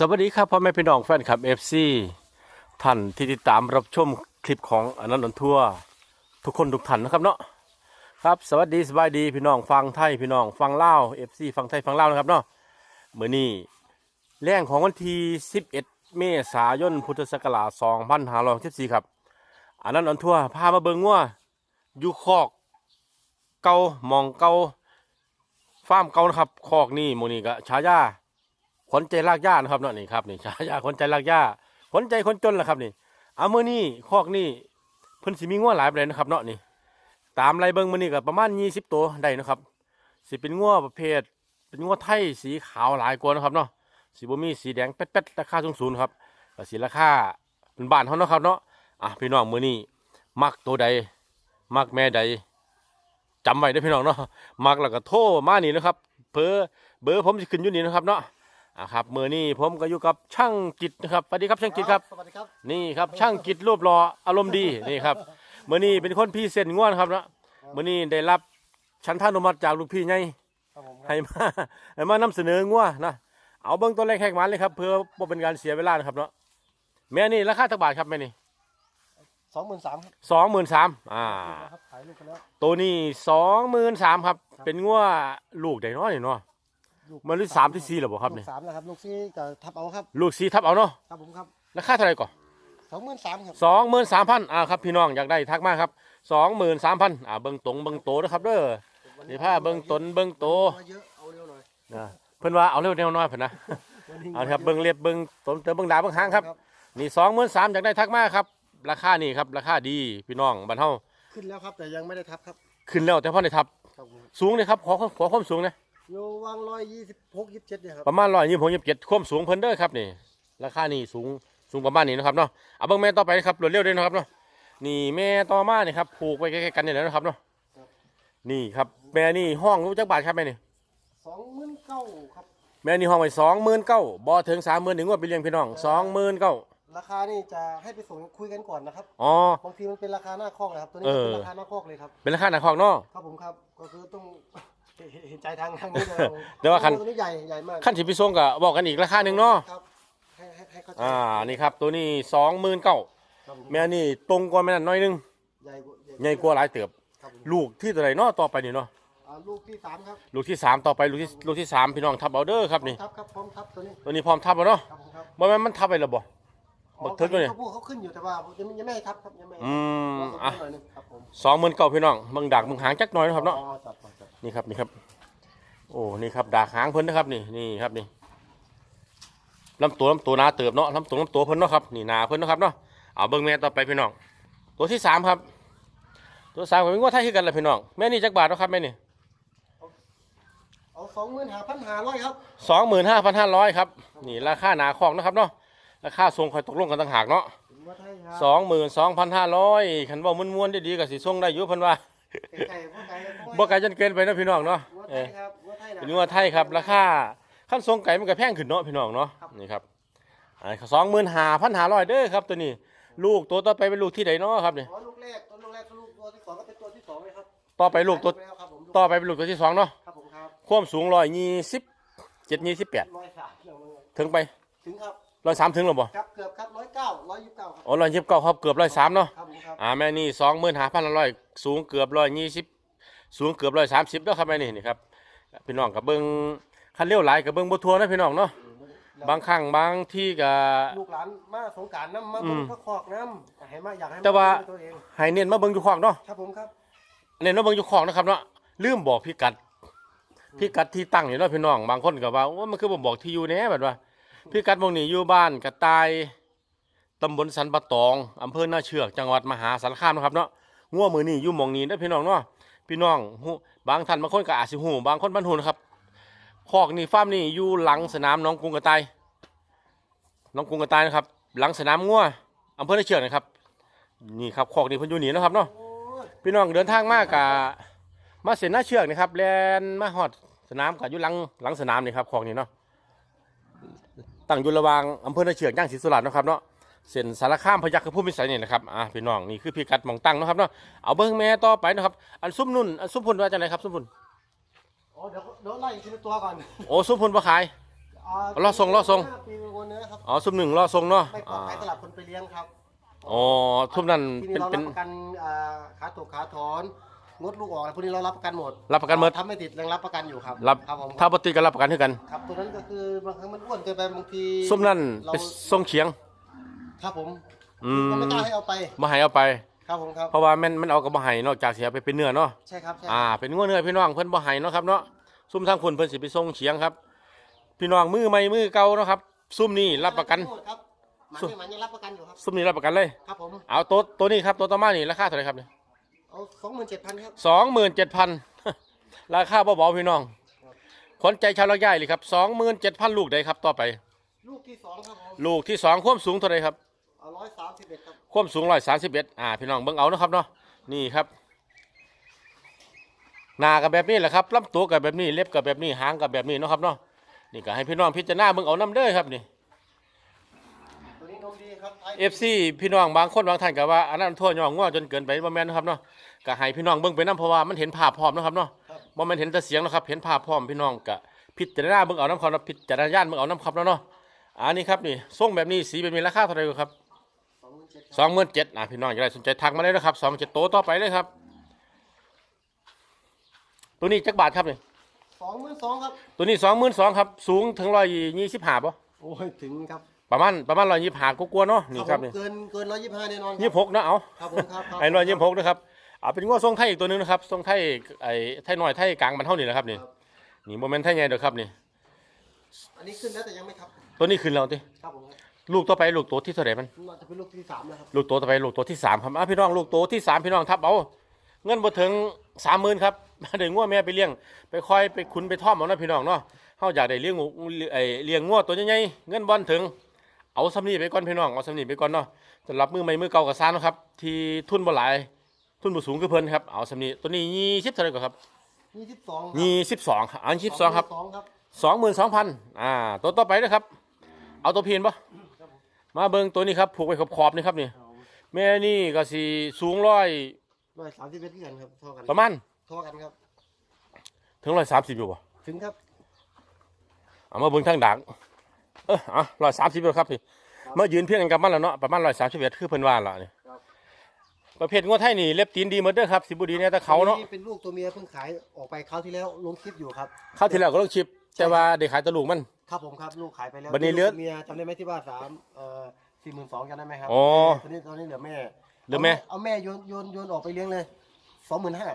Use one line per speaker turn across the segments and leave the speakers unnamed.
สวัสดีครับพ่อแม่พี่น้องแฟนคลับ FC ท่านที่ติดตามรับชมคลิปของอนันต์ออนทัวร์ทุกคนทุกท่านนะครับเนาะครับสวัสดีสบายดีพี่น้องฟังไทยพี่น้องฟังเล่าว FC ฟังไทยฟังเล่านะครับเนาะเมื่อนี้แรงของวันที่11 เมษายนพุทธศักราช2514ครับอนันต์ออนทัวร์พามาเบิ่งว่าอยู่คอกเกามองเกาฟาร์มเกานะครับคอกนี่หมูนี่ก็ฉายาขนใจลากย่านะครับเนาะนี่ครับนี่ฉายาขนใจลากย่า ขนใจคนจนแหละครับนี่เอามือนี่คอกนี่เพิ่นสิมีงัวหลายแบบนะครับเนาะนี่ ตามไรเบิ่งมือนี่ก็ประมาณยี่สิบตัวได้นะครับสิเป็นงัวประเภท เป็นงัวไทยสีขาวหลายกว่านะครับเนาะสีบ่มีสีแดงแป๊ดๆราคาสูงๆครับก็สีราคาเป็นบ้านเขาเนาะครับเนาะอะพี่น้องมือนี่มักตัวใดมักแม่ใดจำไว้เด้พี่น้องเนาะมักแล้วก็โทรมานี่นะครับเบอร์เบอร์ผมจะขึ้นอยู่นี่นะครับเนาะ อะครับมือนี้ผมก็อยู่กับช่างกิจนะครับสวัสดีครับช่างกิจครับ
สวัสดีครับ
นี่ครับช่างกิจรูปรออารมณ์ดีนี่ครับมือนี้เป็นคนพี่เส้นง่วนครับเนาะมือนี้ได้รับชั้นท่านุมัติจากลูกพี่ไง
ครับผมครั
ให้
บ
มาให้มานำเสนอง่วนะเอาเบิ้งตัวแรกแขกมันเลยครับเพื่อบ่เป็นการเสียเวลานะครับเนาะแม่นี่ราคาตักบาทครับแม่นี่
สองหมื่นสามครับ
สองหมื่นสามอ่า
ครับขายลูกกันแล้ว
ตัวนี้สองหมื่นสามครับ เป็นง่วลูกใดเนาะนี่เนาะ
ลูก
มันรุ่นสามที่สี่หรือเปล่าครับ
ลู
นี่
กสามนะครับ ลูกซี่กับทับเอาครับ
ลูกสี่ทับเอาเนาะ
ครับผมครับ
ราคาเท่าไหร่ก่อน
สองหมื่นสามครับ
สองหมื่นสามพันอ่าครับพี่น้องอยากได้ทักมาครับสองหมื่นสามพันอ่าเบิ้งตรงเบิ้งโตนะครับเด้อนี่ผ้าเบิ้งตนเบิ้งโต
มาเยอะเอาเร็วหน่อย
นะเพิ่นว่าเอาเร็วแนวน้อยเพิ่นนะเอาครับเบิ้งเล็บเบิ้งตนเติมเบิ้งดาบเบิ้งหางครับนี่สองหมื่นสามอยากได้ทักมาครับราคานี่ครับราคาดีพี่น้องบ้านเฮา
ขึ้นแล้วครับแต่ยังไม่ได้ทับครับ
ขึ้นแล้วแต่พ่อในทับ
ครับผม
สูงเลยครับขอขอความสูงนะ
โยววางร้อยยี่สิบหกยี่สิบเจ็ดเนี่ยครับ
ประมาณร้อยยี่สิบหกยี่สิบเจ็ดความสูงเพิ่นเด้อครับนี่ราคานี่สูงสูงประมาณนี้นะครับเนาะเอาเบิ้งแม่ต่อไปครับรวดเร็วเลยนะครับเนาะนี่แม่ต่อมานี่ครับผูกไว้ใกล้ๆกันนี่แหละนะครับเนาะนี่ครับแม่นี่ห้องรู้จักบาทครับแม่นี่
สองหมื่นเก้าครับ
แม่นี่ห้องไว้สองหมื่นเก้าบ่ถึงสามหมื่นหนึ่งว่าไปเลี้ยงพี่น้องสองหมื่นเก้า
ราคานี่จะให้ไปส่งคุยกันก่อนนะครับ
อ๋อ บา
งทีมันเป็นราคาหน้าคอกนะครับ ตัวนี้
เออ
เป็นราคาหน้าคอกเลยครับ
เป็นราคาหนักของเนาะ
ครับผมครับ ก็คือต้อง เห็นใจทางทางนี้นะครับผม
เดี๋ยวว่าคัน
ตัวนี้ใหญ่ใหญ่มาก
ขั้นสิบพิส่งก็บอกกันอีกราคาหนึ่งเนาะ
ครับให้ให้ให้เข้าใจ
อ่านี่ครับตัวนี้สองหมื่นเก้า
ครับผม
แม่นี่ตรงกว่าแม่นั่นน้อยหนึง
ใหญ่กว่า
ใหญ่กว่าหลายเติบ
ครับผม
ลูกที่ตัวไหนเนาะต่อไปนี่เนาะ
อ่าลูกที่สามครับ
ลูกที่สามต่อไปลูกที่ลูกที่สามพี่น้องทับเอาเด้อครับนี่
ทับครับพร้อมทับตัวนี้
ตัวนี้พร้อมทับแล้วเนาะ
ครับผมครับ
บ่แม่นมันทับไปแล้วบ่บักเทิดด้วยเนี่ย
เขาพูดเขาขึ้นอยู่แต่ว่ายังยังไม่ให้ทับครับยังไม่ให้
อืม
รอสัก
อะ
หน่อยหนึงครับผม
สองหมื่นเก้าพี่น้องมึงดักมึงหางจักหน่อยนะครับเนาะ
อ๋อจับก่อ นจับ
นี่ครับนี่ครับ โอ้นี่ครับดากหางเพิ่นนะครับนี่นี่ครับนี่ลำตัวลำตัวหนาเติบเนาะลำตัวลำตัวเพิ่นเนาะครับนี่หนาเพิ่นเนาะครับเนาะเอาเบิ่งแม่ต่อไปพี่น้องตัวที่สามครับ ตัวสามก็เป็นงวดไทยคือกันแหละพี่น้องแม่นี่จักบาทเนาะครับแม่นี่
เอาสองหมื่นห้าพันห้าร้อยครับ
สองหมื่นห้าพันห้าร้อยครับนี่ราคาหนาของนะครับเนาะราคาทรงคอยตกลงกันต่างหากเนาะ
ถึงว่าไทยครับ
สองหมื่นสองพันห้าร้อยขันเว่าม้วนๆดีๆกับสีทรงได้อยู่เพิ่นว่า
ไก่พวกไก่
บ่ไกลจนเกินไปเนาะพี่น้องเนาะ
วัว
เอ
ไท
อ
ยครับวัวไทยนะ
เป็นงวดไทยครับราคาขั้นทรงไก่มันก็แพงขึ้นเนาะพี่น้องเนาะ
ครับ
นี่ครับสองหมื่นห้าพันห้าร้อยเด้อครับตัวนี้ ลูกตัวต่อไปเป็นลูกที่ไหนเนาะครับนี่
อ๋อลูกแรกตัวลูกแรกตัวลูกตัวที่สองก็เป็นตัวที่สองเลยครับ
ต่อไปลูกตัว
ขายไปแครับผมลูก
ต่อไปเป็นลูกตัวที่สองเนาะ
ครับผมครับ
ความสูงร้อยยี่สิบเจ็ดยี่สิบแปด
ร้อยสามเดี๋ยวมัน
ถึงไป
ถึงครับ
ร้อยสามถึงหรือเปล่า
ครับเกือบครับร้อยเก้าร้อยยี่สิบเก้าครับ
อ๋อร้อยยี่สิบเก้าครับเกือบร้อยสามเนาะ
ครับผมครับ
อ่าแม่นี่สองหมื่นห้าพันร้อยสูงเกือบร้อยยี่สิบสูงเกือบร้อยสามสิบแล้วครับแม่นี่นี่ครับพี่น้องกับเบิ้งคันเลี้ยวไหลกับเบิ้งบัทัวนะพี่น้องเนาะบางครั้งบางที่ก็
ลูกหลานมาสงกรารน้ำมา
อื
เบิ่
ม
งพระคอกน้ำให้มาอยากให้ม
แต่ว่า
ดูตัวเอง
ให้เน้นมาเบิ้งอยู่ขวางเนาะ
ครับผมครับ
เน้นมาเบิ้งอยู่ขวางนะครับเนาะลืมบอกพี่กัดพี่กัดที่ตั้งอยู่เนาะพี่น้องบางคนก็ว่าว่ามันคือบ่บอกที่อยู่แหน่แบบว่า พี่กัดวงนี้อยู่บ้านกระต่ายตำบลสันปะตองอำเภอหน้าเชือกจังหวัดมหาสารคามนะครับเนาะงัวมือนี่อยู่หมองนี้เด้พี่น้องเนาะพี่น้องบางท่านบางคนก็อาจสิฮู้บางคนบ้านหูนะครับคอกนี่ฟาร์มนี่อยู่หลังสนามน้องกรุงกระต่ายน้องกรุงกระต่ายนะครับ หลังสนามงัวอำเภอในเชือกนะครับ นี่ครับคอกนี่เพิ่นอยู่นี่นะครับเนาะพี่น้องเดินทางมากกะมาเส้นหน้าเชือกนะครับแลนมาฮอดสนามกับอยู่หลังหลังสนามนี่ครับคอกนี่เนาะ ตั้งอยู่ระหว่างอำเภอในเชือกย่างศรีสุราษฎร์เนาะครับเนาะเส้นสารคามพยัคฆ์ผู้มิสัยนี่นะครับอะพี่น้องนี่คือพิกัดหมองตั้งเนาะครับเนาะเอาเบิ้งแม่ต่อไปนะครับอันซุ้มนุ่นอันซุ้มพุ่นว่าจังไดครับซุ้มพุ่น
อ๋อเดี๋ยวเดี๋ยวไล่ทีละตัวก่อน
โอ้ซุ้มพุ่นบ่ขายรอส่งรอส่ง
ปีวนเนื้อครับ
อ๋อซุ้มหนึ่งรอทรงเนาะ
ไม่ปลอดภัยสำหรับคนไปเลี้ยงครับ
อ๋อซุ้มนั้น
ที่
เป็
นี่
น
เรา
เป็
รั
น
บประกันอ่าขาตกขาถอน งดลูกออกอะไรพวกนี้เรารับประกันหมด
รับประกันหมด
ทำไม่ติดยังรับประกันอยู่ครับ
รับ
ครับผม
ถ้าปฏิกันรับประกันเท่ากัน
ครับตัวนั้นก็คือบางครั้งมันอ้วนเกินไปบางที
ซุ้มนั้น
เรา
เป็นทรงเฉียง
ครับผม
อืม
ก็ไม่กล้าให้เอาไป
มาให้เอาไป
ครับผมครับ
เพราะว่ามันมันเอากับบ่ให้นอกจากเสียไปเป็นเนื้อเนาะ
ใช่ครับใช่
อ่า เป็นงัวเนื้อพี่น้องเพิ่นบ่ให้เนาะครับเนาะซุ่มทางคนเพิ่นสิไปส่งเฉียงครับ พี่น้องมือใหม่มือเก่าเนาะครับ ซุ่มนี้รับประกัน
ครับหมันนี่หมันยังรับประกันอยู่ครับ
ซุ่มนี้รับประกันเลย
ครับผม
เอาตัวตัวนี้ครับตัวต่อมานี่ราคาเท่าไหร่ครับเนี่ย
เอาสองหมื่นเจ็ดพันครับ
สองหมื่นเจ็ดพันราคาเบาๆพี่น้องขนใจชาวละย่ายเลยครับสองหมื่นเจ็ดพันลูกใดครับต่อไป
ลูกที่สองครับผม
ลูกที่สองความสูงเท่าไหร่ครับ
เอาร้อยสามสิบเอ็ดครับ
ความสูงร้อยสามสิบเอ็ดอ่าพี่น้องเบิ่งเอานะครับเนาะนี่ครับหน้ากับแบบนี้แหละครับลำตัวกับแบบนี้เล็บกับแบบนี้หางกับแบบนี้เนาะครับเนาะนี่ก็ให้พี่น้องพิจารณาเบิ่งเอาน้ำเด้อครับนี่
ตัวนี้นมดีครับไทย
เอฟซีพี่น้องบางคนบางท่านก็ว่าอันนั้นทั่วย่องง่วจนเกินไปบ่แม่นนะครับเนาะ ก็ให้พี่น้องเบิ่งไปนํเพราะว่ามันเห็นภาพพร้อมเนาะครับเนาะบ่แม่นเห็นแต่เสียงนะครับ เห็นภาพพร้อมพี่น้องก็พิจารณาเบิ่งเอาน้ำครับเนาะพิจารณาญาณเบิ่งเอาน้ำครับเนาะเนาะอันนี้ครับนี่ทรงแบบนี้สีแบบนี้ราคาเท่าไหร่ครับ
สองหมื่นเจ็ดครับ
27,000อะพี่น้องอยากได้สนใจทักมาเลยนะครับ27โตต่อไปเลยครับ ตัวนี้จักบาทครับนี่
สองหมื่นสองครับ
ตัวนี้22,000ครับ สูงถึง125บ่
โอ้ยถึงครับ
ประมาณประมาณ125กว่าๆเนาะนี่ครับ
ผม
นี่
เกินเกินร้อยยี่สิบห้าแน่นอน
ยี่สิบหกเนาะเอา
ครับผมครับครับ
ไอ้น้อยยี่สิบหกนะครับ อ่าเป็นง้อทรงไทยอีกตัวหนึงนะครับทรงไทยไอ้ไทยน้อยไทยกลางมันเท่านี้นะครับนี่นี่โมเมนต์ไทยใหญ่เด้อครับนี่
อันนี้ขึ้นแล้วแต่ยังไม่ครับ
ตัวนี้ขึ้นแล้วติ
ครับผมครับ
ลูกต่อไปลูกตัวที่เท่าไหร่มัน
น่าจะเป็นลูกที่สามแล้วครับ
ลูกตัวต่อไปลูกตัวที่สามครับอะพี่น้องลูกตัวที่สามพี่น้องทับเอาเงินบ่ถึงสามหมื่นครับเดี๋ยวง้อแม่ไปเลี้ยง ไปคอยไปขุนไปท่อมเอานะพี่น้องเนาะเฮาอยากได้เลี้ยงงูไอ้เลี้ยงง้อตัวใหญ่ๆเงินบ่อนถึงเอาสำนีไปก่อนพี่น้องเอาสำนีไปก่อนเนาะสำหรับมือใหม่มือเก่ากับซ่านนาะครับ ที่ทุนบ่หลาย ทุนบ่สูงคือเพิ่นครับเอาสำนีตัวนี้ยี่สิบเท่าไหร่ก่อนครับ
ยี่สิบสอง
ยี่สิบสองอันยี่สิบสองครับ
สองครับ
สองหมื่นสองพันอ่าตัวต่อไปนะครับ เอาตัวเพียนปะมาเบิ่งตัวนี้ครับผูกไว้ขอบขอบๆนี่ครับนี่แม่นี่ก็สีสูงร้อย
ร้อยสามสิบเอ็ดกันครับเท่ากัน
ประมาณ
เท่ากันครับ
ถึงร้อยสามสิบอยู่ปะ
ถึงครับ
เอามาเบิ่งทางดังเอออะร้อยสามสิบครับพี่มายืนเพียงกันกับมันแล้วเนาะประมาณร้อยสามสิบเอ็ดคือเพิ่นว่าละนี่ ประเภทงวดไทยนี่เล็บตีนดีหมดเด้อครับสิบุดีเนี่ยแต่เขาเนาะ
เป็นลูกตัวเมียเพิ่งขายออกไปคราวที่แล้วลงคลิปอยู่ครับ
เข้าวที่แล้วก็ต้องชิป แต่ว่าได้ขายแตะลูกมัน
ครับผมครับลูกขายไปแล้ว
บัดนี้เหลือ
กตัวเมียจำได้ไหมที่ว่าสามเอ่อสี่หมื่นสองจำได้ไหมครับ
อ๋อ
ตอนนี้ตอนนี้เหลือแม่
เหลือแม่
เอาแม่โยนโยนโยนออกไปเลี้ยงเลยสองหมื่นห้า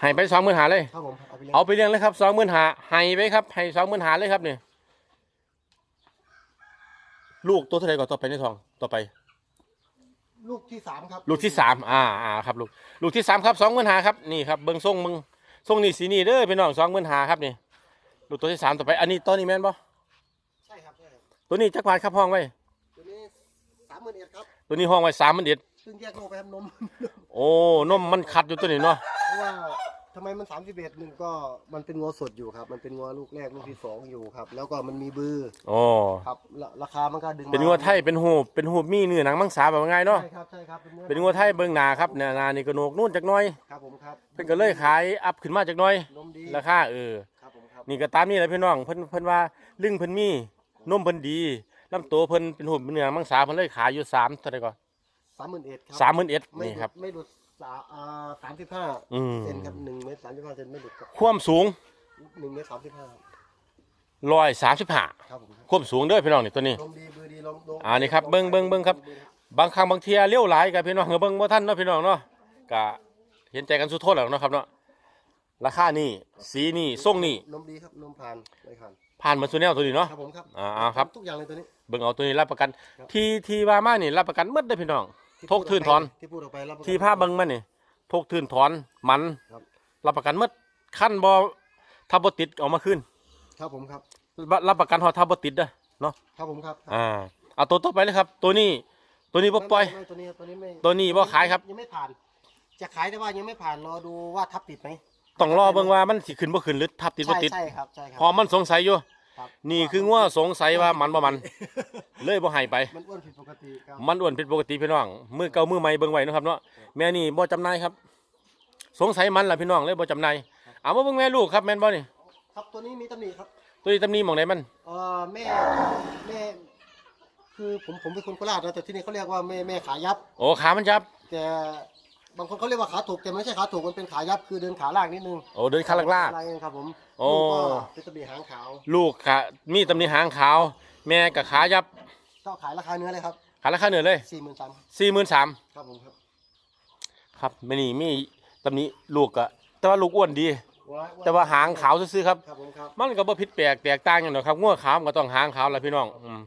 ให้ไปสองหมื่นหาเลย
ครับผมเอาไปเลี้ยง
เอาไปเลี้ยงเลยครับสองหมื่นหาให้ไปครับให้สองหมื่นหาเลยครับนี่ลูกตัวเท่าไหร่ก่อนต่อไปในทองต่อไป
ลูกที่สามครับ
ลูกที่สามอ่าอ่าครับลูกลูกที่สามครับสองหมื่นหาครับนี่ครับเบิ้งทรงมึงทรงนี่สีนี่เด้อพี่น้องสองหมื่นหาครับนี่ลูกตัวที่สามต่อไป อันนี้ตัวนี้แม่นปะ
ใช่ครับใช่ครับ
ตัวนี้จักรพานครับห้องไว้
ตัวนี้สามหมื่นเอ็ดครับ
ตัวนี้ห้องไว้สามมันเด็ด
ซึ่งแยกลูกไปทำนม
โอ้นมมันคัดอยู่ตัวนี้เนาะ
เพราะว่า ทำไมมันสามสิบเอ็ดหนึ่งก็มันเป็นงัวสดอยู่ครับ มันเป็นงัวลูกแรกลูกที่สองอยู่ครับ แล้วก็มันมีบือ
โอ้
ครับราราคามันก็ดึงมา
เป็นงัวไทยเป็นหูบเป็นหูบมีเนื้อหนังมังสาแบบง่ายเนาะ
ใช่ครับใช่ครับ
เป็นงัวไทยเบิ้งหนาครับเนี่ยหนานี่ก็โหนกนู่นจักหน้อย
ครับผมครับ
เพิ่นก็เลยขายอัพขึ้นมาจักหน้อย
นมดี
ราคาเออ
ครับผมครับ
นี่ก็ตามนี่แหละพี่น้องเพิ่นเพิ่นว่าลึงเพิ่นมีนมเพิ่นดีลำตัวเพิ่นเป็นหุ่นเป็นเนื้อมังสาเพิ่นเลยขายอยู่สามเท่าไหร่ก่อน
สามหมื่นเอ็ดครับ
สามหมื่นเอ็ด
ไม่
นี่
หลุด
ครับ
ไม่หลุด สาอ่าสามสิบห้า
อืม
เซนครับหนึ่งเมตรสามสิบห้าเซนไม่หลุดครับ
ความสูง
หนึ่งเมตรสามสิบห้า
ร้อยสามสิบห้า
ครับผมครับ
ความสูงเด้อพี่น้องนี่ตัวนี้
ลมดีบือดีลมลม
อ่านี่ครับเบิ่งเบิ่งเบิ่งครับ บางครั้งบางเทียเลี้ยวหลายกับพี่น้องเออเบิ่งบ่ทันเนาะพี่น้องเนาะก็เห็นใจกันสุดโทษแล้วเนาะครับเนาะราคานี่สีนี่ทรงนี่
นมดีครับนมผ่านไม่ผ่าน
ผ่านมาสุแนวตัวนี้เนาะ
ครับผมครับ
อ่าอ่าครับ
ทุกอย่างเลยตัวนี้
เบิ่งเอาตัวนี้รับประกัน
ครับ
ที่ที่ว่ามานี่รับประกันหมดเด้อพี่น้อง
ที่
ทกทื่นถอน
ที่พูดออกไปรับประกัน
ที่ผ้าเบิ่งมานี่ทกทื่นถอนมัน
ครับ
รับประกันหมดขั้นบ่ถ้าบ่ติดเอามาคืน
ครับผมครับ
รับประกันฮอดถ้าบ่ติดเด้อเนาะ
ครับผมครับ
อ่าเอาตัวต่อไปเลยครับ ตัวนี้ตัวนี้บ่ปล่อย
ไม่ไม่ตัวนี้ตัวนี้ไม่
ตัวนี้บ่ขายครับ
ยังไม่ผ่าน จะขายแต่ว่ายังไม่ผ่านรอดูว่าทับติดไหม
ต้องรอเบิ่งว่ามันสิขึ้นบ่ขึ้นหรือทับติดบ่
ใช่
ติด
ใช่ครับใช่ครั
พอมันสงสัยอยู่
ครับ
นี่คืองัวสงสัยว่ามันบ่มัน เลยบ่ให้ไป
มันอ้วนผิดปกติครับ
มันอ้วนผิดปกติพี่น้องมือเก่ามือใหม่เบิ่งไว้เนาะครับเนาะแม่นี่บ่จำหนายครับ สงสัยมันล่ะพี่น้องเลยบ่จำหนายเอามาเบิ่งแม่ลูกครับแม่นบ่นี่
ครับตัวนี้มีตำหนิครับ
ตัวนี้ตำหนี้หม่องไหนมัน
เออแม่แม่ คือผมผมเป็นคนโคราชนะแต่ที่นี่เขาเรียกว่าแม่แม่ขายับ
โอ้ขามันยับ
แต่ บางคนเขาเรียกว่าขาถูกแต่ไม่ใช่ขาถูกมันเป็นขายับคือเดินขาล่างนิดนึง
โอ้เดินขาลาก
อะไรเองครับผม
โอ้
ลูกก็เป็นตำหนิหางขาว
ๆลูกขามีตำหนี้หางขาว แม่กับขายับ
ก็ขายราคาเนื้อเลยครับ
ขาราคาเหนือเลย
สี่หมื่นสาม
43,000
ครับผมครับ
ครับแม่นี่มีตำหนี้ลูกก็แต่ว่าลูกอ้วนดี แต่ว่าหางขาวซื่อๆครับ
ครับผมครับ
มันก็บ่ผิดแปลกแตกต่างกันหรอกครับงัวขาวมันก็ต้องหางขาวล่ะพี่น้องอืม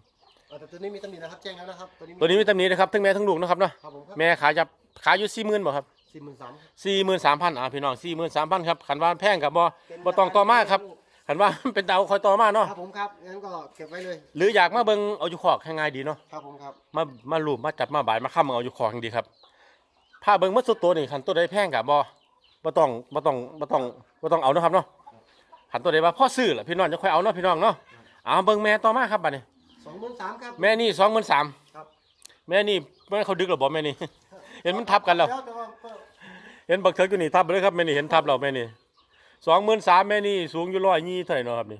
เออแต่ตัวนี้มีตำหนินะครับแจ้งแล้วนะครับ
ตัวนี้มีตำหนี้นะครับทั้งแม่ทั้งลูกนะครับเนาะ
ครับผมครับ
แม่ขายับ ขาอยู่40,000บ่ครับ
สี่หมื่นสาม
สี่หมื่นสามพันอ่าพี่น้องสี่หมื่นสามพันครับขันว่าแพงกับบ่บ่ต้องต่อมาครับขันว่าเป็นเตาคอยต่อมาเนาะ
ครับผมครับงั้นก็เก็บไว้เลย
หรืออยากมาเบิ่งเอาอยู่ขอกให้ง่ายดีเนาะ
ครับผมครับ
มามาลูบมาจับมาบ่ายมาค้ำเอาอยู่ขอกให้ดีครับถ้าเบิ่งมัดสุดตัวนี่ขันตัวใดแพงกับบ่บ่ต้องบ่ต้องบ่ต้องบ่ต้องเอาเนาะครับเนาะขันตัวใดว่าพ่อซื้อล่ะพี่น้องจะค่อยเอาเนาะพี่น้องเนาะเอาเบิ่งแม่ต่อมาครับบัดนี้
สองหมื่นสามครับ
แม่นี่สองหมื่นสาม
ครับ
แม่นี่แม่เขาดึกหรือบ่แม่นี่เห็นมันทับกันแล้ว
แต่ว่าก็
เห็นบักเถิกอยู่นี่ทับไปเลยครับแม่นี่เห็นทับเราแม่นี่สองหมื่นสามแม่นี่สูงอยู่ร้อยยี่เท่าไหร่เนาะครับนี่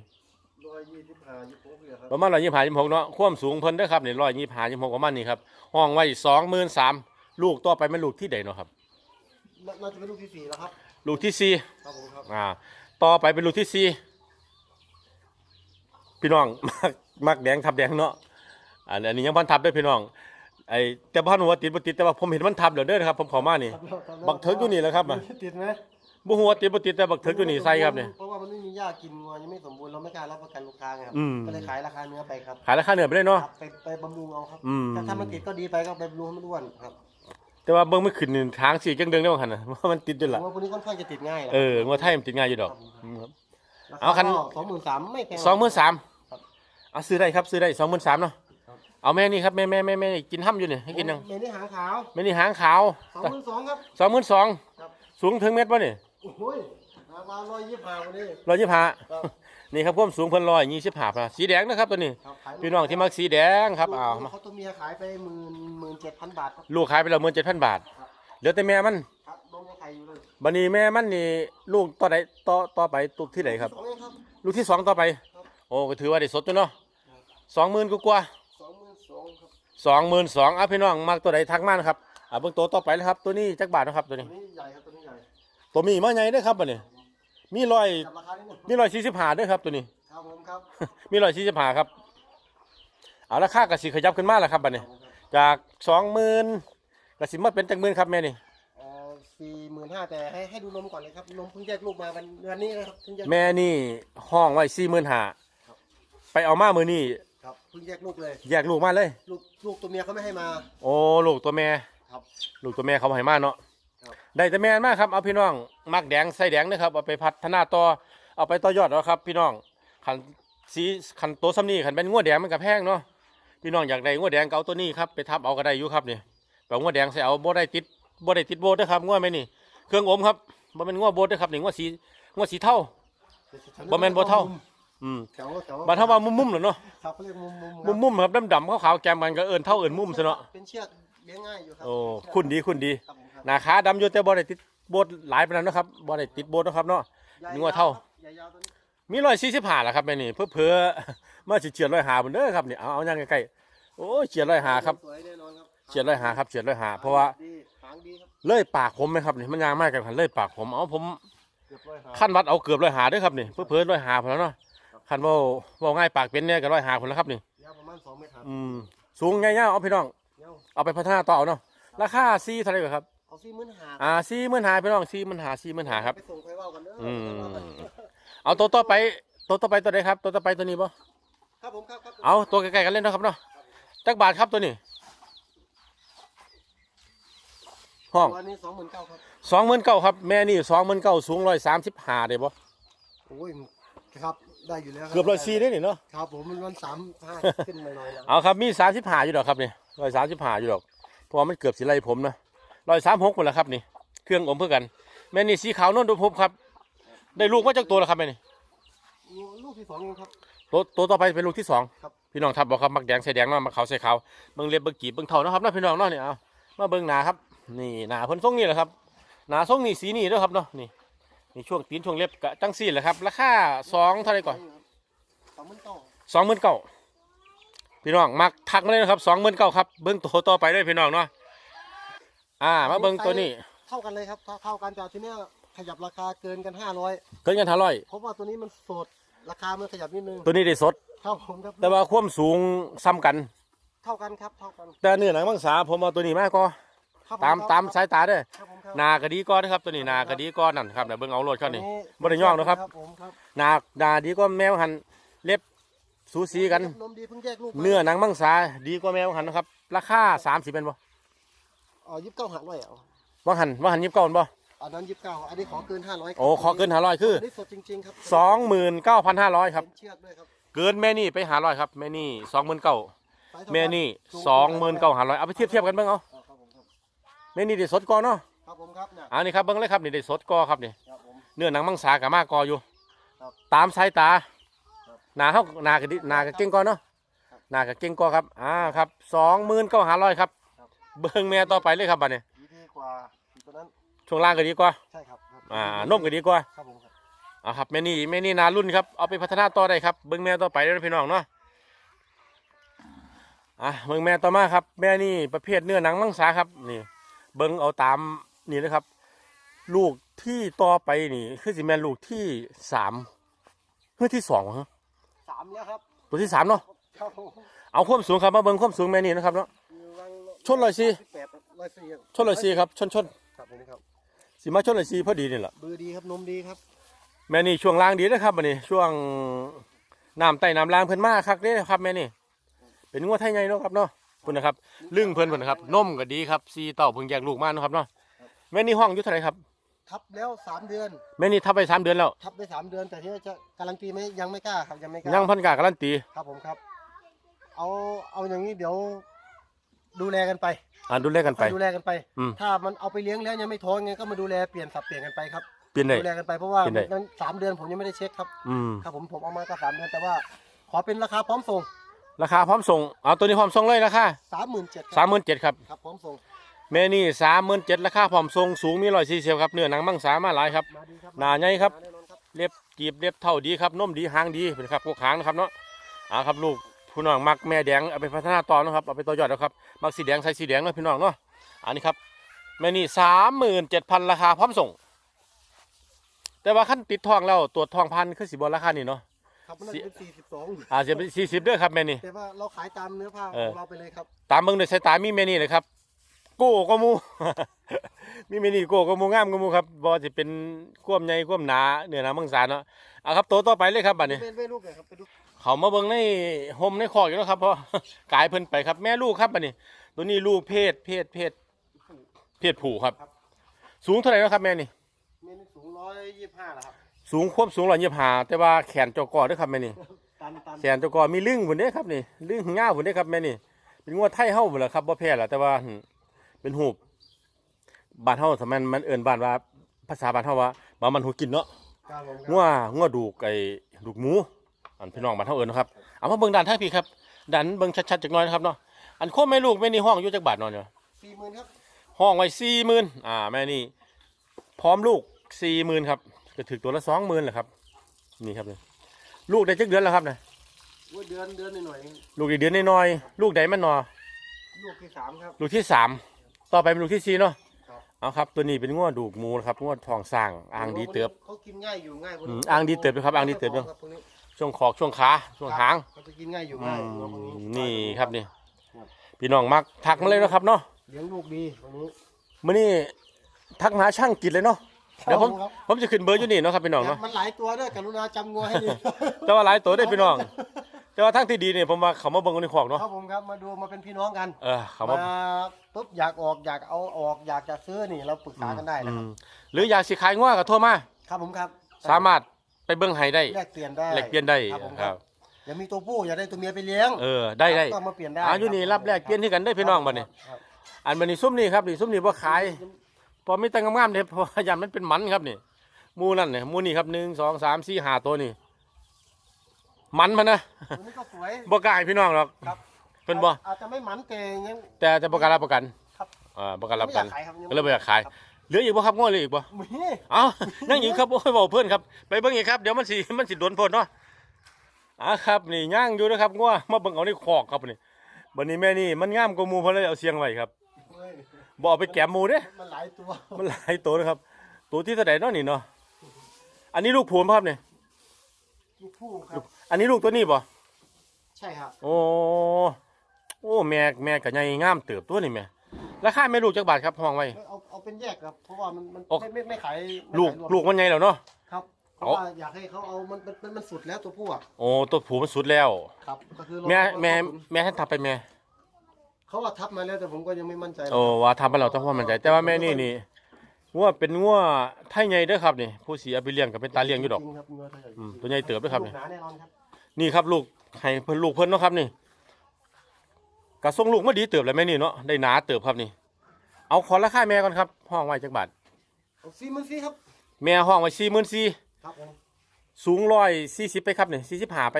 ร้อยยี่สิบห้ายี่สิบหกเลยครับ
ประมาณร้อยยี่สิบห้ายี่สิบหกเนาะความสูงเพิ่นเด้อครับนี่ร้อยยี่สิบห้ายี่สิบหกประมาณนี้ครับห้องไว้สองหมื่นสามลูกต่อไปเป็นลูกที่ใดเนาะครับ
น่าน่าจะเป็นลูกที่สี่แล้วครับ
ลูกที่สี่
ครับผมครับ
อ่า ต่อไปเป็นลูกที่สี่พี่น้อง มักมักแดงทับแดงเนาะอันอันนี้ยังพันทับเด้วยพี่น้อง ไอ้แต่พันหัวติดบ่ติดแต่ว่าผมเห็นมันทับแล้วเด้อครับ ผมเขอมานี่ บักเถิกอยู่นี่แหละครับอะ
ติดไหม
บ่หัวติดบ่ติดแต่บักเถิกอยู่นี่ใส่ครับเนี่ย
เพราะว่ามันไม่มีหญ้ากินงัวยังไม่สมบูรณ์เราไม่กล้ารับประกันลูกค้าไงครับ
อืม
ก็เลยขายราคาเนื้อไปครับ
ขายราคาเหนือไปเลยเนาะ
ครับไปไปบำรุงเอาครับ
อืม
ถ้าถ้ามันติดก็ดีไปก็ไปบำรุงให้มันอ้วนครับ
แต่ว่าเบิ่งไม่ขึ้นนี่ทางสีจังเดิงได้บ่คั่นน่ะว่ามันติดด้วยล่ะ
งัวพวกนี้ค่อนข้างจะติดง่ายนะ
เอองัวไทยมันติดง่ายอยู่ดอกอืมครับ เอาคัน
สองหมื่นสามไม่แพง
สองหมื่นสาม
ครับ
เอาซื้อได้ครับซื้อได้สองหมื่นสามเนาะ
ครับ
เอาแม่นี่ครับแม่แม่แม่แม่กินห้ำอยู่นี่ให้กินยัง
เมนี่หางขาว
แม่นี่หางขาว
สองหมื่นสองครับ
สองหมื่นสอง
ครับ
สูงถึงเมตรป่ะนี่
โอ้โหราคาร้อยยี่สิบห้าวันนี้
ร้อยยี่ห้า
ครับ
นี่ครับความสูงเพิ่นร้อยยี่สิบห้าสีแดงนะครับตัวนี้
ครับขาย
พี่น้องที่มักสีแดงครับเอา
ลูก
มา
เขาตัวเมียขายไปหมื่นหมื่นเจ็ดพันบาทครับ
ลูกขายไปแล้วหมื่นเจ็ดพันบาท
ครับ
เหลือแต่แม่มัน
ครับลงยังไข่อยู่เลย
บันนี้แม่มันนี่ลูกต่อใดต่อต่อไปตุกที่ไหนครับ
สองเองครับ
ลูกที่สองต่อไป
ครับ
โอ้ก็ถือว่าได้สดอยู่เนาะสองหมื่นกว่า สองหมื่นสองอะพี่น้องมักตัวใดทักมานะครับอะเบิ่งตัวต่อไปเลยครับ ตัวนี้จักบาทนะครับ ตัว
ตัว
นี้
นี้ใหญ่ครับตัวนี้ใหญ่
ตัวมีมาใหญ่เด้อครับบัดนี้ มีร้อย
จับราคานิดนึง
มีร้อยสี่สิบห้าเด้อครับ ตัวนี้
ครับผมครับ
มีร้อยสี่สิบห้าครับ เอาราคากระสิขยับขึ้นมาแล้วครับบัดนี้
ครับผมครับ
จากสองหมื่นกระสิมาเป็นจักหมื่นครับแม่นี่
เอ่อสี่หมื่นห้าแต่ให้ให้ดูนมก่อนเลยครับนมเพิ่งแยกลูกมาวันวันนี้นะครับเพิ่งแยก
แม่นี่ห้องไว้สี่หมื่นห้า
ครับ
ไปเอามามือนี่
ครับเพิ่งแยกลูกเลย
แยกลูกมาเลย
ลูกลูกตัวเมียเขาไม่ให้มา
โอ้ลูกตัวแม่
ครับ
ลูกตัวแม่เขาให้มาเนาะ
ครับ
ได้แต่แม่นมากครับเอาพี่น้องมักแดงใส่แดงนะครับเอาไปพัฒนาต่อเอาไปต่อยอดเอาครับ พี่น้องขันสีขันโตซ้ำนี่ขันเป็นงวดแดงมันกับแพงเนาะพี่น้องอยากได้งวดแดงก็เอาตัวนี้ครับไปทับเอาก็ได้อยู่ครับนี่แบบงวดแดงใส่เอาบ่ได้ติดบ่ได้ติดโบสนะครับงวดไม่นี่ เครื่องอมครับบ่เป็นงวดโบสนะครับนี่งวดสีงวดสีเท่า บ่แม่นบ่เท่า อืม
แถวแถว
บัดเท่าว่ามุมๆเหรอเนาะ
ครับเขาเรียกมุมมุม
มุมๆครับดำๆขาวๆแกมกันก็เอิ้นเท่าเอิ้นมุมซะเนาะ
เป็นเชือกเลี้ยงง่ายอยู่ครั
โอ้คุณดีคุณดี
ครับผมครับ
หน้าขาดำอยู่แต่บ่ได้ติดโบสหลายปานนั้นเนาะครับบ่ได้ติดโบสนะครับเนาะ
ใหญ่
นึกว่าเท่า
ครับใหญ่ยาวตัวนี้
มีร้อยสี่สิบห้าแล้วครับแม่นี่เพื่อเพื่อๆมาสิเฉียดร้อยหาบนเด้อครับนี่เอาเอาย่างใกล้ๆโอ้ยเฉียดร้อยหาครับ
สวยแน่นอนครับ
เฉียดร้อยหาครับเฉียดร้อยหาเพราะว่า
ดีหางดีครับ
เลื่อยปากผมไหมครับนี่มันยางมากกันคันเลื่อยปากผมเอาผม
เกือบร้อยหาง
ขั้นวัดเอาเกือบร้อยหาเด้อครับนี่เพื่อเพื่อร้อยหาพอแล้วเนาะ คันว่าว่าง่ายปากเป็นเนี่ยก็ร้อยหาพอแล้วครับนี่
ยาวประมาณสองเมตรครับ
อืมสูงง่ายๆเอาพี่น้อง
เงา
เอาไปพัฒนาต่อเอาเนาะราคาซีเท่าไหร่ก่อนครับ
เอาซี่มื้นหา
อ่าซีหมื่นหาพี่น้องซีหมื่นหาซีหมื่นหาครับ
ไปส่งไปว่ากันเด้อ
อื
อ
ม เอาตัวต่อไปตัวต่อไปตัวใดครับ ตัวต่อไปตัวนี้ป่ะ
ครับผมครับครับ
เอาตัวใกล้ๆกันเล่นเนาะครับเนาะจักบาทครับตัวนี้ ห้อง
วันนี้สองหมื่นเก้าครับ
สองหมื่นเก้าครับ แม่นี่สองหมื่นเก้าสูงร้อยสามสิบห้าได้ปะ
โอ้ยครับ ได้อยู่แล้วค
เกือบร้อยสี่ได้นี่เนาะ
ครับผมมันวันสามห้าขึ้นมาหน่อยแล้ว
เอาครับมีสามสิบห้าอยู่ดอกครับนี่ร้อยสามสิบห้าอยู่ดอกเพราะว่ามันเกือบสิไล่ผมนะร้อยสามหกหมดแล้วครับนี่ เครื่องอมเพื่อกัน แม่นี่สีขาวนวลดูพบครับ ได้ลูกมาจากตัวแล้วครับแม่นี่
ลูกที่สองเองครับ
ตัวตัวต่อไปเป็นลูกที่สอง
ครับ
พี่น้องทับบอกครับมักแดงใส่แดงเนาะมักขาวใส่ขาวเบิ่งเล็บเบิ่งกีบเบิ่งเท่าเนาะครับเนาะพี่น้องเนาะนี่เอามาเบิ่งหนาครับ นี่หนาเพิ่นทรงนี่แหละครับหนาทรงนี่สีนี่เด้อครับเนาะนี่ นี่ช่วงตีนช่วงเล็บกะจังซี่แหละครับ ราคาสองเท่าไหร่ก่อน
สองหมื่นเก้า
สองหมื่นเก้าพี่น้องมักทักมาเลยนะครับสองหมื่นเก้าครับเบิ้งตัวต่อไปเลยพี่น้องเนาะอ่ามาเบิ้งตัวนี้
เท่ากันเลยครับเท่าเท่ากันแต่ทีเนี้ยขยับราคาเกินกันห้าร้อย
เกินกันห้าร้อย
เพราะว่าตัวนี้มันสดราคามันขยับนิดนึง
ตัวนี้ได้สด
ครับผมครับ
แต่ว่าความสูงซ้ำกัน
เท่ากันครับเท่ากัน
แต่เนื้อหนังมังสาผมเอาตัวนี้มากก็
ครับผ
ตาม
ครับ
ตามสายตาเด้อ
ครับผมครับ
หนากระดีก้อนนะครับตัวนี้หนากระดีก้อนนั่นครับเดี๋ยวเบิ้งเอาโลดเข้านี่บ่ได้ย่องนะครับ
ครับผมครับ
หนาหนาดีกว่าแมวหันเล็บสูสีกัน
นมดีเพิ่งแยกลูกมา
เนื้อหนังมังสาดีกว่าแมวหันนะครับ ราคาสามสิบเป็นบ่
อ๋อยิบเก้าหักด้วยเหรอ
ว่าหันว่าหันยิบเก้าบ่
อันนั้นยิบเก้าอันนี้ขอเกินห้าร้อย
โอ้ขอเกินห้าร้อยคือ
อันนี้สดจริงๆครับ
สองหมื่นเก้าพันห้าร้อยครับ
เห็นเชือกด้วยครับ
เกินแม่นี่ไปหาร้อยครับแม่นี่สองหมื่นเก้า
สายสะพาน
แม่นี่
สู
สองหมื่นเก้าหาร้อยเอาไปเทียบเทียบกันเบ้างเอา
ครับผมครับ
แม่นี่ได้สดกอเนาะ
ครับผมครับเนี่ย
อันนี้ครับเบิ้งเลยครับนี่ได้สดกอครับนี่
ครับผม
เนื้อหนังมังสากับมากออยู่
ครับ
ตามสายตา
ครับ
หนาเขาหนากระดิหนากระเก่งกอเนาะ
ครับ
หนากระเก่งกอครับอ่าครับสองหมื่นเก้าหาร้อยครับ
ครับ
เบิ้งแม่ต่อไปเลยครับบัดนี้
ดีดีกว่าตัวนั้น
ช่วงล่างก็ดีกว่า
ใช่ครับครับ
อ่านุ่มก็ดีกว่า
ครับผมครับ
อ่าครับแม่นี่แม่นี่นารุ่นครับเอาไปพัฒนาต่อได้ครับเบิ้งแม่ต่อไปเด้อพี่น้องเนาะอะเบิ้งแม่ต่อมาครับ แม่นี่ประเภทเนื้อหนังมังสาครับนี่ เบิ้งเอาตามนี่นะครับ ลูกที่ต่อไปนี่ คือสิแม่นลูกที่สามเพื่อที่สองเหรอ
สามแล้วครับ
ตัวที่สามเนาะ
ครับผม
เอาความสูงครับมาเบิ้งความสูงแม่นี่นะครับเนาะ
อยู่วาง
ชนร้อยสี่
แปดร้อยสี่
ชนเลยซีครับชนชน
ครับผมครับ
สีมาชนเลยซีพอดีนี่แหละ
เบอร์ดีครับนมดีครับ
แม่นี่ช่วงล่างดีนะครับบันนี้ช่วงน้ำไต่น้ำล่างเพิ่นมากครับนี่ครับแม่นี่เป็นงวดไทยไงเนาะครับเนาะ พุ่นนะครับลึ่งเพิ่นเพิ่นนะครับนมก็ดีครับซีเต่าเพิ่งแยกลูกมาเนาะครับเนาะแม่นี่ห้องอยู่เท่าไหร่ครับ
ทับแล้วสามเดือน
แม่นี่ทับไปสามเดือนแล้ว
ทับได้สามเดือนแต่ที่จะการันตีไหมยังไม่กล้าครับยังไม่กล้า
ยังพันกาการันตี
ครับผมครับ เอาเอาอย่างนี้เดี๋ยว ดูแลกันไป
อ่าดูแลกันไป
ดูแลกันไป
อืม
ถ้ามันเอาไปเลี้ยงแล้วยังไม่ท้องไงก็มาดูแลเปลี่ยนสับเปลี่ยนกันไปครับ
เปลี่ยนได้
ดูแลกันไปเพราะว่า
เปลี่ยนได้
นั้นสามเดือนผมยังไม่ได้เช็คครับ
อืม
ครับผมผมเอามาก็สามเดือนแต่ว่า ขอเป็นราคาพร้อมส่ง
ราคาพร้อมส่งเอาตัวนี้พร้อมส่งเลยราคา
สามหมื่นเจ็ด
สามหมื่นเจ็ดครับ
ครับพร้อมส่ง
แม่นี่สามหมื่นเจ็ดราคาพร้อมส่งสูงมีร้อยสี่สิบครับเนื้อหนังมังสามาหลายครับ
มาดีครับ
หนาใหญ่ครับ
มาแน่นอนครับ
เล็บกีบเล็บเท่าดีครับนมดีหางดีเป็นครับพวกหางนะครับเนาะอ่าครับลูกพี่น้องมักแม่แดงเอาไปพัฒนาต่อนะครับเอาไปต่อยอดนะครับมักสีแดงใส่สีแดงเนาะพี่น้องเนาะอันนี้ครับแม่นี่สามหมื่นเจ็ดพันราคาพร้อมส่ง แต่ว่าขั้นติดทองแล้วตรวจทองพันคือสิบราคานี่เนาะ
ครับมัน
สิ
เป็นสี่สิบสอง
อ่าจะเป็นสี่สิบเด้อครับแม่นี่
แต่ว่าเราขายตามเนื้อผ้า
เออ
ของเราไปเลยครับ
ตามเบิ่งด้วยสายตามีแม่นี่เลยครับ โก้ก็มู มีแม่นี่โก้ก็มูงามก็มูครับบอจะเป็นความใหญ่ความหนาเนื้อหนามังสาเนาะเอาครับโตวต่อไปเลยครับบัดนี้
เป็นเป็นลูกเลยครับไปดู
เขามาเบิ่งในโฮมในคอกอยู่แล้วครับเพราะกลายเพิ่นไปครับแม่ลูกครับบัดนี้ ตัวนี้ลูกเพศเพศเพศเพศผู้ครับ สูงเท่าไหร่แล้วครับแม่นี่
เมนสูงร้อยยี่สิบห้าแล้วครับ
สูงควบสูงร้อยยี่สิบห้าแต่ว่าแขนเจอกอเด้วยครับแม่นี่
ตันตัน
แขนเจอกอมีลึงพุ่นเด้ครับนี่ลึงง่าวพุ่นเด้ครับแม่นี่ เป็นงวดไทยเฮาพุ่นล่ะครับบ่แพ้ล่ะแต่ว่าหืมเป็นหูบบ้านเฮาสมัยมันเอิ้นบ้านว่า ภาษาบ้านเฮาว่าว่ามันหูกินเนาะ
ครับผมค
งั
รับ
วงัวดูกไอ้ดูกหมู อันพี่น้องบ้านเฮาเอิ้นเนาะครับเอามาเบิ่งด้านท้ายพี่ครับดันเบิ่งชัดๆจักหน่อยนะครับเนาะอันโคมแม่ลูกแม่นี่ห้องอยู่จักบาทเนาะเนี่ย
สี่หมื่นครับ
ห้องไว้40,000อ่าแม่นี่พร้อมลูก40,000ครับ ก็ถึกตัวละ20,000แหละครับนี่ครับนี่ลูกได้จักเดือนแล้วครับนะ
ว่าเดือนเดือนหน่อย
ลูกได้เดือนน้อยๆลูกใดมันนอ
ๆลูกที่สามครับ
ลูกที่สามต่อไปเป็นลูกที่สี่เนาะ
ครับ
เอาครับ ตัวนี้เป็นงัวดูกหมูนะครับงัวทองสร้างอ่างดีเติบ
เขากินง่ายอยู่ง่ายพวก
อื
นี้
มอ่างดีเติบด้วยครับอ่างดีเติบด้วย
ครับพวกนี้
ช่วงขอกช่วงขาช่วงหาง
เขาจะกินง่ายอยู่
อื
ง่าย
ม
วัวพวกนี้
นี่ครับนี่
ครับ
พี่น้องมักทักมาเลยนะครับเนาะ
เลี้ยงลูกดีพวกนี้
มื่อนี้ทักหาช่างกินเลยเนาะ เดี๋ยวผม
ครับ
ผมจะขึ้นเบอร์อยู่นี่เนาะครับพี่น้องเนาะ
มันหลายตัวด้วยกรุณาจำงัวให้ดี
แต่ว่าหลายตัวได้อพี่น้อง แต่ว่าทั้งที่ดีเนี่ยผมว่าเขามาเบิ่งกันในขอกเนาะ
ครับผมครับมาดูมาเป็นพี่น้องกัน
เออเขามา
มาปุ๊บอยากออกอยากเอาออกอยากจะซื้อนี่เราปรึกษากันได้นะ
อื
ครับ
มหรืออยากสิขายงัวก็โทรมา
ครับผมครับ
สามารถไปเบิ้งให้ได้
แลกเปลี่ยนได้
แลกเปลี่ยนได้
ครับผม
ครับ
อย่ามีตัวผู้อย่าได้ตัวเมียไปเลี้ยง
เออได้ได้
ก็มาเปลี่ยนได้
อ่าอยู่นี่รับแลกเปลี่ยนที่กันได้พี่น้องบัดนี้
ครับ
อันบัดนี้ซุ้มนี่ครับนี่ซุ้มนี่บ่ขาย พอมีแต่งงามๆเนี่ยเพราะว่ายันมันเป็นหมันครับนี่หมูนั่นเนี่ยหมูนี่ครับหนึ่งสองสามสี่ห้าตัวนี่มันมันนะ
ตัวนี้ก็สวย
บ่กล้าให้พี่น้องหรอก
ครับ
เพิ่นบ่
อาจจะไม่หมันแต่ยัง
แต่จะประกันรับประกัน
ครับ
อ่าประกันรับประกัน
ไม่อยากขายครับ
ก็เลยบ่อยากขาย
ครับ
เหลืออีกบ่ครับง้อเหลืออีกบ่
มี
เอ้านั่งอยู่ครับโอ้ยบอกเพื่อนครับไปเบิ่งอีกครับเดี๋ยวมันสิมันสิโดนพ่นเนาะอะครับนี่ย่างอยู่นะครับงัวมาเบิ่งเอาในคอกครับนี่บัดนี้แม่นี่มันงามกว่าหมู่เพิ่นเลยเอาเสียงไว้ครับ
เฮ้ย
บ่เอาไปแกมหมู่เด้
มันหลายตัว
มันหลายตัวนะครับ ตัวที่เท่าใดเนาะนี่เนาะ อันนี้ลูกผูนบ่ครับนี่
ลูกผู้ครับ
อันนี้ลูกตัวนี้บ่
ใช่ครับ
โอ้ โอ้แม่แม่ก็ใหญ่งามเติบตัวนี่แม่ราคาแม่ลูกจักบาทครับห้องไว้
เอาเอาเป็นแยกครับ เพราะว่ามันมัน
โอ้
ไม่ไม่ไม่ขายไม่
ลูก
ขายรวม
ลูกมันใหญ่แล้วเนาะ
ครับ เพ
เอา
ราะว่าอยากให้เขาเอามันมันมันมันสุดแล้วตัวผู้อะ
โอ้ตัวผูมันสุดแล้ว
ครับ ก็คือ
แม่
เรา
แม่
เรา
แม่ให้ทับไปแม่
เขาว่าทับมาแล้วแต่ผมก็ยังไม่มั่นใจ
โอ้ว่าทำให้เราต้องว่ามันใจ แต่ว่าแม่นี่นี่งัวเป็นงัวไทยใหญ่เด้อครับนี่ผู้สีเอาไปเลี้ยงก็เป็นตาเลี้ยงอยู่ดอก
จริงครับเนื้อเท่าไหร่
อืมตัวใหญ่เติบเด้อครับ
ลู
นี่
กหนาแน่นอนครับ
นี่ครับลูกให้เพิ่นลูกเพิ่นเนาะครับนี่กระส่งลูกมาดีเติบเลยแม่นี่เนาะได้หนาเติบครับนี่ เอาขอราคาแม่ก่อนครับห้องไว้จักบาท
เอาซีมันซีครับ
แม่ห้องไว้สี่หมื่นสี่
ครับผม
สูงร้อยสี่สิบไปครับนี่สี่สิบห้าไป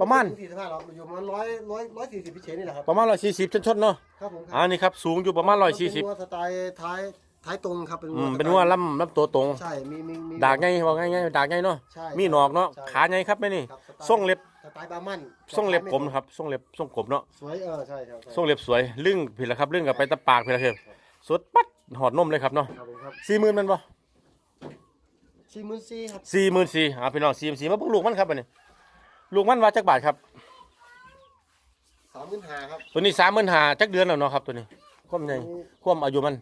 ประมาณ
สี่สิบห้าเราอยู่ประมาณร้อยร้อยร้อยสี่สิบพิเศษนี่แหละครับ
ประมาณร้อยสี่สิบชนๆเนาะ
ครับผมค
อ่า
รับ
นี่ครับสูงอยู่ประมาณร้อยสี่สิบ
เป็นวัวสไตล์ท้ายท้ายตรงครับเป็น
อื
วัว
ม
สไตล์
เป็นงัวลำลำตัวตรง
ใช่มีมีมี
ดากไงว่าไงไงดากไงเนาะ
ใช่
มีหนอกเนาะ
ใช่
ขาไงครับแม่นี่
ครับสไตล์
ทรงเล็บ
สไตล์บาร์มัน
ทรงเล็บกลมนะครับทรงเล็บทรงกลมเนาะ
สวยเออใช่ครับใช่
ทรงเล็บสวยลึ่งผิดแล้วครับลึ่งกับไปตะปากผิดแล้วครับสดปัดหอดนมเลยครับเนาะ
ครับผมครับ
สี่หมื่นมันบ่
สี่หมื่นสี่ครับ
สี่หมื่นสี่อ่าพี่น้องสี่หมื่นสี่มาเพิ่งลูกมันครับอันนี้ ลูกมันว่าจักบาทครับ
สามหมื่นห้าครับ
ตัวนี้สามหมื่นห้าจักเดือนแล้วเนาะครับตัวนี้ความใหญ่ความอายุมัน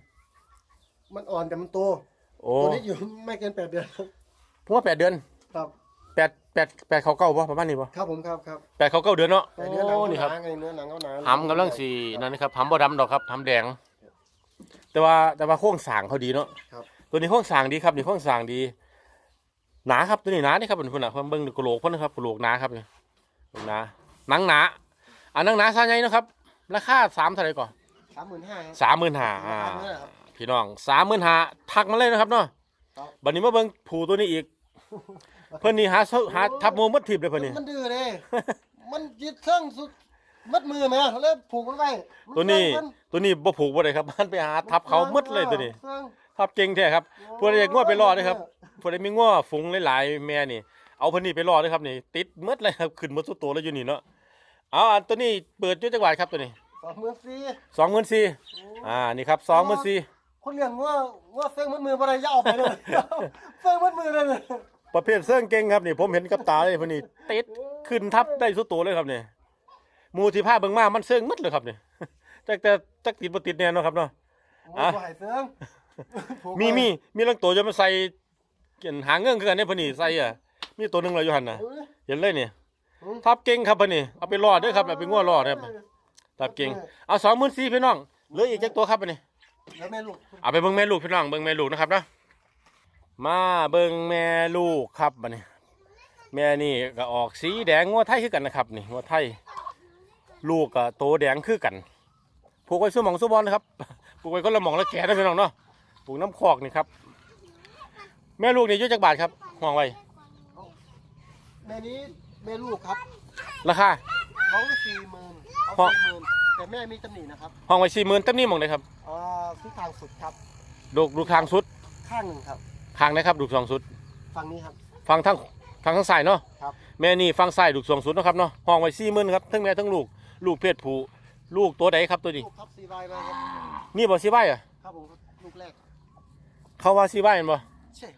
มันอ่อนแต่มันโต
โอ้
ตัวนี้อยู่ไม่เกินแปดเดือนครับ
ผมว่าแปดเดือน
ครับ
แปดแปดแปดเขาเก้าบ่ประมาณนี้บ่
ครับผมครับครับ
แปดเขาเก้าเดือนเนาะ
แต่เนื้อหนัง
โอ้
เขา
นี่
ห
ครับ
นาไงเนื้อหนังเขาหนา
หำกำลังสีนั่นนะครับหำบ่ดำดอกครับหำแดง แต่ว่าแต่ว่าโครงสร้างเขาดีเนาะ
ครับ
ตัวนี้โครงสร้างดีครับนี่โครงสร้างดี หนาครับตัวนี้หนานี่ครับเป็นคนน่ะเพิ่นเบิ่งดูกระโหลกเพิ่นนะครับกระโหลกหนาครับนี่หนาหนังหนาอ่าหนังหนาซาใหญ่เนาะครับราคาสามเท่าไหร่ก่อน
สามหมื่นห้าครับ
สามหมื่นห้าอ่า
ราคาเนื้อครับ
พี่น้องสามหมื่นห้าทักมาเลยนะครับเนาะ
ครับ
บัดนี้มาเบิ่งผูตัวนี้อีก เพิ่นนี่หาเสาหาทับโมมัดทิพย์เลยเพิ่นนี่
มันดื้อเลยมันยึดเครื่องสุดมัดมือไหมแล้วผูกมันไว้มั
ตัวนี้
เครื่อง
ตัวนี้บ่ผูกบ่ได้ครับมันไปหาทับเขาหมดเลยตัวนี้
เครื่อง
ทับเก่งแท้ครับเพื่ออยากง้อไปรอดนะครับเพื่อได้มีง้อฝูงหลายๆแม่นี่ เอาเพิ่นนี่ไปรอดเลยครับนี่ ติดหมดเลยครับขึ้นหมดสุดตัวแล้วอยู่นี่เนาะเอาอันตัวนี้เปิดอยู่จังหวัดครับตัวนี้
สองหมื่นสี่
สองหมื่นสี่อ่านี่ครับสองหมื่นสี่
คนเลี้ยงว่าว่าเฟ้งมัดมืออะไรอย่าเอาไปเลยเฟ้งมัดมือเลย
ประเภทเสื่องเก่งครับนี่ผมเห็นกับตาเลยเพิ่นนี่ติดขึ้นทับได้สุดตัวเลยครับนี่หมูที่ผ้าเบิ่งมามันเสื่องหมดเลยครับนี่จักแต่จักติดบ่ติดแน่เนาะครับเนาะ
อะ
อะ
หายเสื้อง
มีมีมีลังตัวจะมาใส่เกี่ยนหางเงื่อนคือกันเนี่ยเพิ่นนี่ใส่อะมีตัวหนึงเลยอยู่หั่นน่ะเห็นเลยนี่
อืม
ทับเก่งครับเพิ่นนี่เอาไปรอดเด้วยครับเอาไปง้อรอดครับทับเก่งเอาสองหมื่นสี่พี่น้องเหลืออีกจักตัวครับเพิ่นนี่
แล้วแม่ลูก
เอาไปเบิ่งแม่ลูกพี่น้องเบิ่งแม่ลูกนะครับนะมาเบิ่งแม่ลูกครับบัดนี้ แม่นี่ก็ออกสีแดงงัวไทยคือกันนะครับนี่งัวไทย ลูกก็โตแดงคือกันผูกไว้สู้หมองสู้บอลนะครับผูกไว้คนละหมองละแก่นะพี่น้องเนาะป ลูกน้ำคอกนี่ครับ แม่ลูกนี่อยุ่จักบาทครับห่วงไว้
แม่นี้แม่ลูกครับ
ราคา
ร้องไปสี่หมื่นเอา
เพราะ
สี่หมื่นแต่แม่มีตำหนินะครับ
ห้องไว้สี่หมื่นเต็มนี่หมองเลยครับ
อ่าที่ทางสุดครับ
ลูกลูกทางสุด
ข้างหนึ่งครับ
ทางนะครับลูกสองสุด
ฝั่งนี้ครับ
ฟังทั้งฟังทั้งสายเนาะ
ครับ
แม่นี่ฟังสายลูกสองสุดเนาะครับเนาะห้องไว้สี่หมื่นครับทั้งแม่ทั้งลูกลูกเพศผู้ลูกตัวใดครับตัวนี้
ลูกครับซีไวมาครับ
นี่บ่ซีไว้อะ
ครับผมครับลูกแรก
เขาว่าซีไว้แม่นบ่
ใช่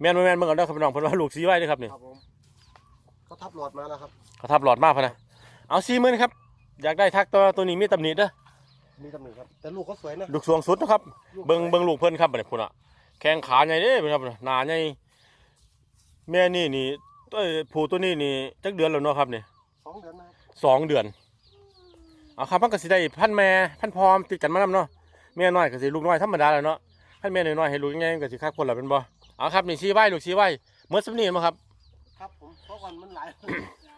แม่นบ่แม่นเบิ่งเอาเด้อครับพี่น้องเพิ่นว่าลูกซีไว้เด้อครับนี่
ครับผมเขาทับหลอดมาแล้วครับ
เขาทับหลอดมากพะนะเอาสี่หมื่นครับอยากได้ทักตัวตัวนี้มีตำหนิเด้อ
มีตำหนิครับแต่ลูกเขาสวยนะ
ลูกสวงสุดนะครับ
ลูก
เบิ่งเบิ่งลูกเพิ่นครับบัดนี้พุ่นอะแข้งขาใหญ่เด้ครับหน้าใหญ่แม่นี่นี่ตัวผู้ตัวนี้นี่จักเดือนแล้วเนาะครับนี่
สองเดือนนะครับ
สองเดือนเอาครับมันก็สิได้พันแม่พันพร้อมติดกันมานำเนาะแม่น้อยก็สิลูกน้อยธรรมดาแหล้วเนาะ พันแม่น้อยๆให้ลูกใหญ่ๆก็สิคักคนละเป็นบ่เอาครับนี่ชี้ไว้ลูกชี้ไว้เมื่อสักนี้มั้งครับ
ครับผมเพราะก่อนมันหลาย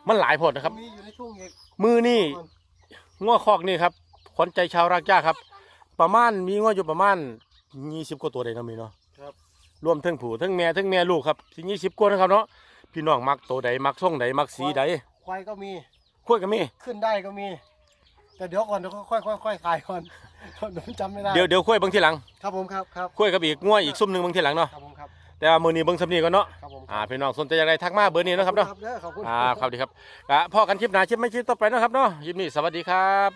มันหลายผลนะครับ
มีอยู่ในช่วงเอก
มือนี่ง้อคอกนี่ครับขวัญใจชาวรากหญ้าครับ ประมาณมีง้ออยู่ประมาณยี่สิบกว่าตัวเลยเนาะมีเนาะ
ครับ
รวมทั้งผู้ทั้งแม่ทั้งแม่ลูกครับที่ยี่สิบกว่านะครับเนาะพี่น้องมักตัวใดมักส่งใดมักสีใด
ควายก็มี
คุยกันมี
ขึ้นได้ก็มี แต่เดี๋ยวก่อนเดี๋ยวค่อยค่อยค่อยๆขายก่อน เดี๋ยวจำไม่ได้
เดี๋ยวเดี๋ยวคุยเบางทีหลัง
ครับผมครับครับ
คุยกับอีกง้ออีกซุ่มหนึ่งบางทีหลังเนาะ
ครับผมครับ
แต่ว่ามือนี้เบิ่งสำนีก่อนเนาะ
ครับผม
อ่าพี่น้องสนใจอย่างไรทักมาเบอร์นี้เนาะครับเนาะ
เด้อขอบคุณ
อ่าครับดีครับอะพ่อกันคลิปหน้าคลิปไม่คลิปต่อไปเนาะครับเนาะคลิปนี้สวัสดีครับ